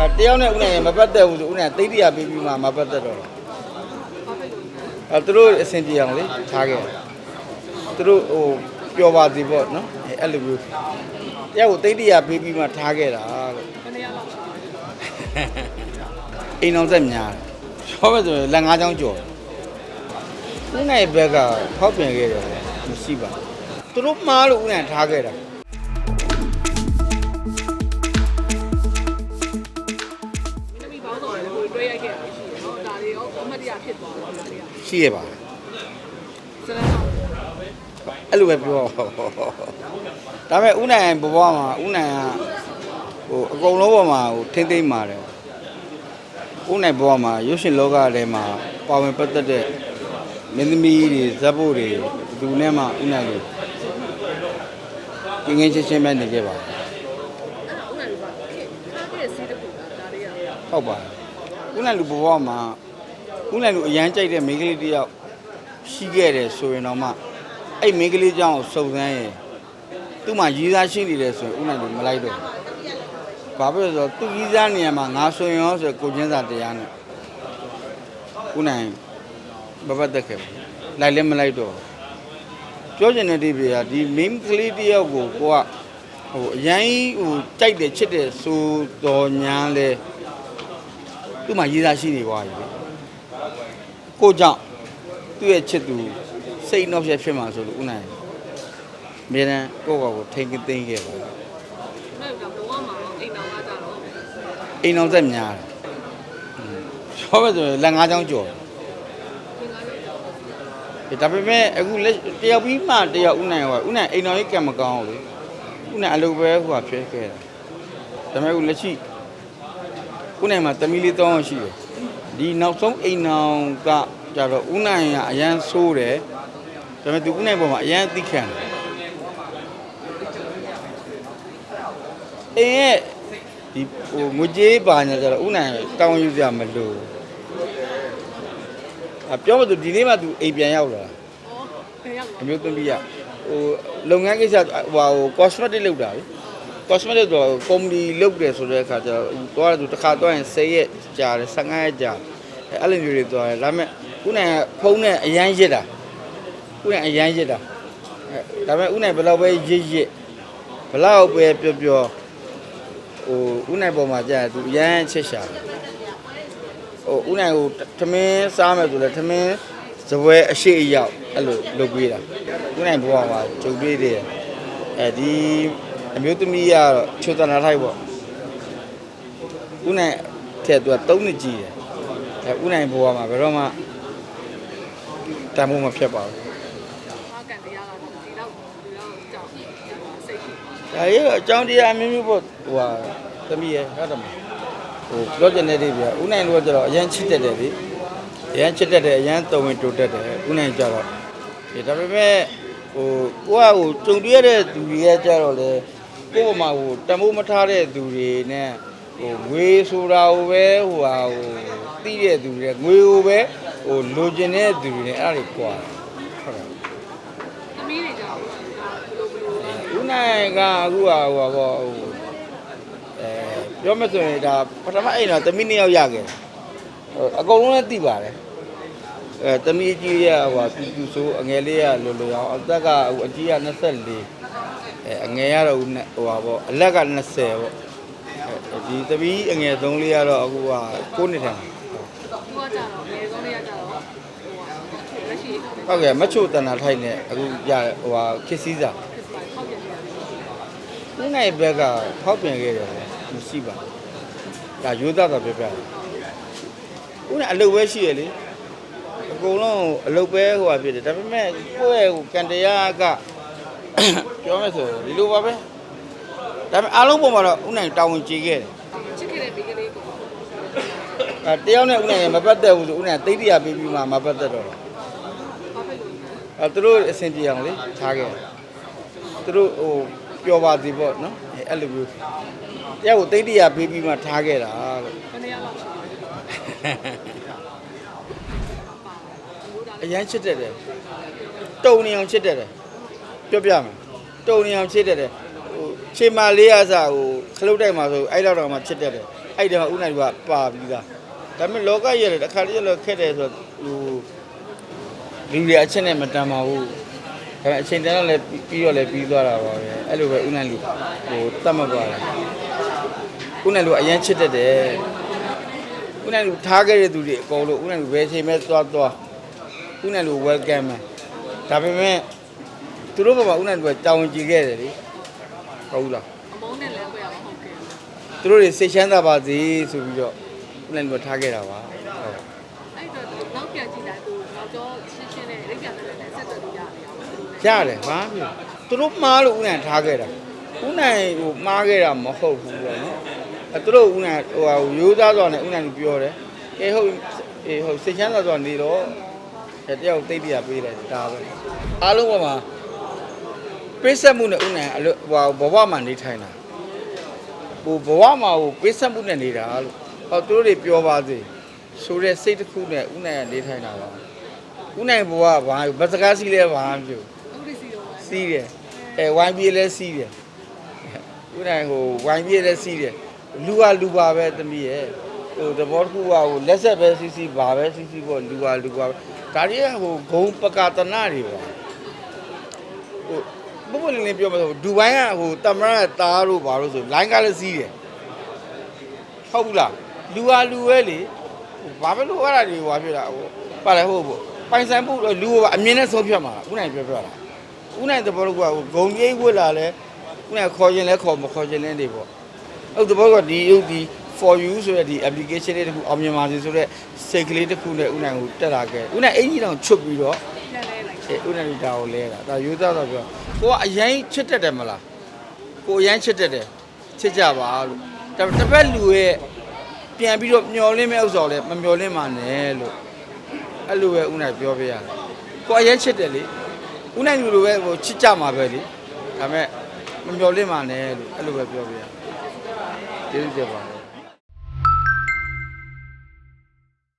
အဲတယောက်နဲ့ဦးနိုင်ရမပတ်သက်ဘူးဆိုဦးနိုင်တိတ်တရာပေးပြီးမှမပတ်သက်တော့တာအဲသူတို့အဆင်ပြေအောင်လေထားခဲ့တယ်သူတို့ဟိုပျော်ပါသေးပေါ့နော်အဲအဲ့လိုမျိုးတယောက်ကိုတိတ်တရာပေးပြီးမှထားခဲ့တာလို့ဘယ်နေရာလောက်အိမ်အောင်ဆက်များတယ်ပြောမယ်ဆိုရင်လက်ငါးချောင်းကျော်တယ်ဦးနိုင်ဘက်ကဖောက်ပြန်ခဲ့တယ်မရှိပါဘူးသူတို့မှားလို့ဦးနိုင်ထားခဲ့တာ ရှိရပါတယ်စရမ်းဆောင်အဲ့လိုပဲပြောဒါပေမဲ့ဦးနိုင်ဘဘမှာဦးနိုင်ကဟိုအကုန်လုံးပေါ်မှာဟိုထိမ့်သိမ့်ပါတယ်ဦးနိုင်ဘဘမှာရုပ်ရှင်လောကထဲမှာပါဝင်ပတ်သက်တဲ့မင်းသမီးတွေဇက်ဖို့တွေဘယ်သူနဲ့မှဦးနိုင်လို့ငငင်းချင်းချင်းပဲနေခဲ့ပါအဲ့ဒါဦးနိုင်ကခေထားတဲ့စီးတစ်ခုကဒါတွေကဟုတ်ပါတယ်ဦးနိုင်လူဘဘမှာ ဦးနိုင်လူအရန်ကြိုက်တဲ့မိန်းကလေးတစ်ယောက်ရှိခဲ့တယ်ဆိုရင်တော့မှအဲ့မိန်းကလေးကြောင့်စုံစမ်းရင်သူ့မှာရည်စားရှိနေတယ်ဆိုရင်ဦးနိုင်လူမလိုက်တော့ဘူးဘာဖြစ်လို့လဲဆိုတော့သူကြီးစားနေရာမှာငါဆိုရင်ရောဆိုကိုချင်းစာတရားနဲ့ခုနိုင်ဘဘတက်ခဲ့ဘူးလိုက်လည်းမလိုက်တော့ဘူးပြောချင်တဲ့ဒီပြာဒီ meme ကလေးတယောက်ကိုကိုကဟိုအရင်ဟိုကြိုက်တယ်ချစ်တယ်ဆိုတော်ညာလဲသူ့မှာရေးသားရှိနေသွားပြီလေ ကိုကြောင့်သူ့ရဲ့ချစ်သူစိတ်နှောက်ယှက်ဖြစ်မှာဆိုလို့ဦးနိုင်အမြဲတမ်းကိုယ့်ဘောကိုထိန်သိမ်းခဲ့ပါဦးနိုင်ကဘဝမှာအိမ်တော်ကကြတော့အိမ်အောင်သက်များတယ်ပြောမယ်ဆိုရင်လက်ငါးချောင်းကျော်တယ်ဒါပေမဲ့အခုလက်တယောက်ပြီးမှတယောက်ဥနိုင်ဟောဥနိုင်အိမ်တော်ကြီးကံမကောင်းဘူးလေဥနိုင်အလုပ်ပဲဟိုကဖြစ်ခဲ့တာဒါပေမဲ့အခုလက်ရှိဥနိုင်မှာတမီလေးတောင်းရှိတယ် ဒီနောက်ဆုံးအိမ်အောင်ကကြတော့ဥနိုင်ကအရန်ဆိုးတယ်ဒါပေမဲ့သူဥနိုင်ပေါ်မှာအရန်သိခံတယ်အိမ်ရဲ့ဒီဟိုငွေကြေးပါညာကြတော့ဥနိုင်တောင်းယူစရာမလိုအပြောမသူဒီနေ့မှသူအိမ်ပြန်ရောက်လာဩဘယ်ရောက်အမျိုးသမီးကဟိုလုပ်ငန်းကိစ္စဟိုဟို cosmetic လုပ်တာလေ cosmetic တော့ကုမ္ပဏီလုပ်တယ်ဆိုတဲ့အခါကျတော့သွားတယ်သူတစ်ခါသွားရင်10ရက်ကြာတယ်15ရက်ကြာတယ်အဲ့လိုမျိုးတွေသွားတယ်ဒါပေမဲ့ဥနိုင်ကဖုန်းနဲ့အရန်ရစ်တာဥနိုင်အရန်ရစ်တာအဲဒါပေမဲ့ဥနိုင်ဘယ်တော့ပဲရစ်ရစ်ဘယ်တော့ပဲပျော်ပျော်ဟိုဦးနိုင်ပေါ်မှာကြာသူအရမ်းချစ်ရှာတယ်ဟိုဦးနိုင်ကိုထမင်းစားမယ်ဆိုလဲထမင်းစပွဲအရှိအရောက်အဲ့လိုလုပ်ပေးတာဦးနိုင်ဘဝမှာကြုံတွေ့တယ်အဲဒီ အမျိုးသမီးကတော့ချိုတနာထိုက်ပေါ့ဦးနိုင်ထက်သူက၃နှစ်ကြီးတယ်အဲဦးနိုင်ဘဝမှာဘယ်တော့မှတမ်းဖို့မဖြစ်ပါဘူးဟာကန်တရားလာတော့ဒီတော့ဒီတော့ကြောက်စိတ်ရှိဒါရေးတော့အကြောင်းတရားမျိုးမျိုးပေါ့ဟိုဟာသမီးရဲ့ဟုတ်တယ်မဟိုပြောချင်တဲ့တွေပြဦးနိုင်တို့ကကျတော့အရန်ချစ်တတ်တယ်လေအရန်ချစ်တတ်တယ်အရန်တုံဝင်တိုးတတ်တယ်ဦးနိုင်ကြတော့ဒီဒါပေမဲ့ဟိုကိုကဟိုကြုံတွေ့ရတဲ့သူတွေကကြတော့လေ ကိုယ့်ဘမှာဟိုတမိုးမထားတဲ့သူတွေနဲ့ဟိုငွေဆိုတာကိုပဲဟိုဟာဟိုသိတဲ့သူတွေငွေကိုပဲဟိုလိုချင်တဲ့သူတွေနဲ့အဲ့ဒါတွေကွာဟုတ်တယ်သမီးတွေကြောင့်ဘလို့ဘလို့ဦးနိုင်ကအခုဟာဟိုပါဘောဟိုအဲပြောမဆိုရင်ဒါပထမအိမ်တော့တမီးနှစ်ယောက်ရခဲ့ဟိုအကုန်လုံးလည်းသိပါတယ်အဲတမီးကြီးရဟိုပြူပြူဆိုအငယ်လေးရလိုလိုအောင်အသက်ကဟိုအကြီးက24 အဲအငယ်ကတော့ဟိုဟိုပါဘောအလက်က20ပေါ့အဲဒီတမီးအငယ်သုံးလေးကတော့အခုက9နှစ်ထံသူကကြတော့ငယ်ဆုံးလေးကကြတော့ဟိုကလက်ရှိဟုတ်ကဲ့မချိုတနာထိုက်နဲ့အခုရဟိုဟာခစ်စည်းစာဖြစ်ပါခောက်ပြန်နေတာဦးနိုင်ဘက်ကဖောက်ပြန်ခဲ့တယ်မရှိပါဘူးဒါရိုးသားတာပြပြတယ်ဦးနိုင်အလုပ်ပဲရှိရလေအကုန်လုံးအလုပ်ပဲဟိုဟာဖြစ်တယ်ဒါပေမဲ့ကိုယ့်ရဲ့ဟိုကန်တရားက ပြောမယ်ဆိုဒီလိုပါပဲဒါပေမဲ့အားလုံးပုံမှာတော့ဦးနိုင်တာဝန်ကျေခဲ့တယ်ချစ်ခဲ့တဲ့မိကလေးကိုအဲတယောက်နဲ့ဦးနိုင်မပတ်သက်ဘူးဆိုဦးနိုင်တိတ်တရာပေးပြီးမှမပတ်သက်တော့တာဘာဖြစ်လို့အဲသူတို့အဆင်ပြေအောင်လေထားခဲ့တယ်သူတို့ဟိုပျော်ပါသေးပေါ့နော်အဲအဲ့လိုမျိုးတယောက်ကိုတိတ်တရာပေးပြီးမှထားခဲ့တာလို့ဘယ်နေရာလောက်ရှိလဲအရန်ချစ်တတ်တယ်တုံနေအောင်ချစ်တတ်တယ် ပြောပြမယ်တုံနေအောင်ချစ်တတ်တယ်ဟိုခြေမလေးရစားဟိုခလုတ်တိုက်မှာဆိုအဲ့တော့တော့မှချစ်တတ်တယ်အဲ့ဒီမှာဦးနိုင်ကပါပြီးသားဒါပေမဲ့လောကကြီးရတယ်တစ်ခါတည်းလောခက်တယ်ဆိုတော့ဟိုလူတွေအချင်းနဲ့မတန်ပါဘူးဒါပေမဲ့အချိန်တန်တော့လည်းပြီးတော့လည်းပြီးသွားတာပါပဲအဲ့လိုပဲဦးနိုင်လူဟိုတတ်မှတ်သွားတယ်ဦးနိုင်လူအရင်ချစ်တတ်တယ်ဦးနိုင်လူထားခဲ့တဲ့သူတွေအကုန်လုံးဦးနိုင်လူဘယ်ချိန်မှသွားသွားဦးနိုင်လူ welcome ပဲဒါပေမဲ့ သူတို့ဘက်ကဦးနိုင်လူကတောင်းကြည့်ခဲ့တယ်လေဟုတ်ဘူးလားအမုန်းနဲ့လည်းပွဲရမှာဟုတ်ကဲ့သူတို့တွေစိတ်ချမ်းသာပါစေဆိုပြီးတော့ဦးနိုင်လူကထားခဲ့တာပါဟုတ်အဲ့တော့နောက်ပြန်ကြည့်လိုက်သူနောက်တော့ရှင်းရှင်းနဲ့ရိတ်ပြန်တယ်လည်းဆက်သွယ်လို့ရတယ်အောင်ရတယ်ဘာဖြစ်သူတို့မှားလို့ဦးနိုင်ထားခဲ့တာဦးနိုင်ဟိုမှားခဲ့တာမဟုတ်ဘူးပေါ့နော်အဲသူတို့ဦးနိုင်ဟိုဟာရိုးသားစွာနဲ့ဦးနိုင်လူပြောတယ်အေးဟုတ်အေးဟုတ်စိတ်ချမ်းသာစွာနေတော့အဲတယောက်သိပ်ပြပေးတယ်ဒါပဲအားလုံးပေါ်မှာ ပိတ်ဆက်မှုနဲ့ဦးနိုင်အလို့ဟိုဘဝမှာနေထိုင်တာဟိုဘဝမှာဟိုပိတ်ဆက်မှုနဲ့နေတာလို့ဟောသူတို့တွေပြောပါစေဆိုတဲ့စိတ်တစ်ခုနဲ့ဦးနိုင်ကနေထိုင်တာပါဦးနိုင်ဘဝကဘာဘတ်စကားစီးလဲဘာမှမဖြစ်ဘူးဥပဒေစီတော့စီးတယ်အဲဝိုင်းပြေးလဲစီးတယ်ဦးနိုင်ဟိုဝိုင်းပြေးလဲစီးတယ်လူကလူပါပဲသမီးရဲ့ဟိုသဘောတစ်ခုကဟိုလက်ဆက်ပဲစီးစီးပါပဲစီးစီးပေါ့လူကလူပါပဲဒါတွေကဟိုဂုံပကာတနာတွေပါဟို ဘုဘလင်းလေးပြောမှာဆိုဒူဘိုင်းကဟိုတမရရဲ့သားတို့ဘာလို့ဆိုလိုင်းကလည်းစီးတယ်ဟုတ်ဘူးလားလူကလူပဲလေဟိုဘာပဲလို့အဲ့ဒါတွေဟိုဖြစ်တာဟိုပါလေဟိုပိုင်ဆိုင်ဖို့လူကအမြင်နဲ့ဆုံးဖြတ်မှာဦးနိုင်ပြောပြတာဦးနိုင်တဘောကဟိုဂုံကြီးဝစ်လာလဲဦးနိုင်ခေါ်ခြင်းလဲခေါ်မခေါ်ခြင်းလဲနေပေါ့အဲ့တဘောကဒီဥဒီ for you ဆိုတဲ့ဒီ application လေးတစ်ခုအောင်မြင်ပါစေဆိုတဲ့စိတ်ကလေးတစ်ခုနဲ့ဦးနိုင်ကိုတက်လာခဲ့ဦးနိုင်အင်ကြီးတောင်ချွတ်ပြီးတော့ပြန်လဲလိုက်အဲဦးနိုင်ဒါကိုလဲတာဒါရိုးသားတော့ပြော ကိုကအရင်ချစ်တတ်တယ်မလားကိုအရင်ချစ်တတ်တယ်ချစ်ကြပါလို့ဒါပေမဲ့တစ်ဖက်လူရဲ့ပြန်ပြီးတော့မျောလင်းမဲ့ဥစ္စာကိုလည်းမမျောလင်းပါနဲ့လို့အဲ့လိုပဲဦးနိုင်ပြောပြရတယ်ကိုအရင်ချစ်တယ်လေဦးနိုင်လူလိုပဲဟိုချစ်ကြမှာပဲလေဒါပေမဲ့မမျော်လင့်ပါနဲ့လို့အဲ့လိုပဲပြောပြရကျေးဇူးတင်ပါတယ်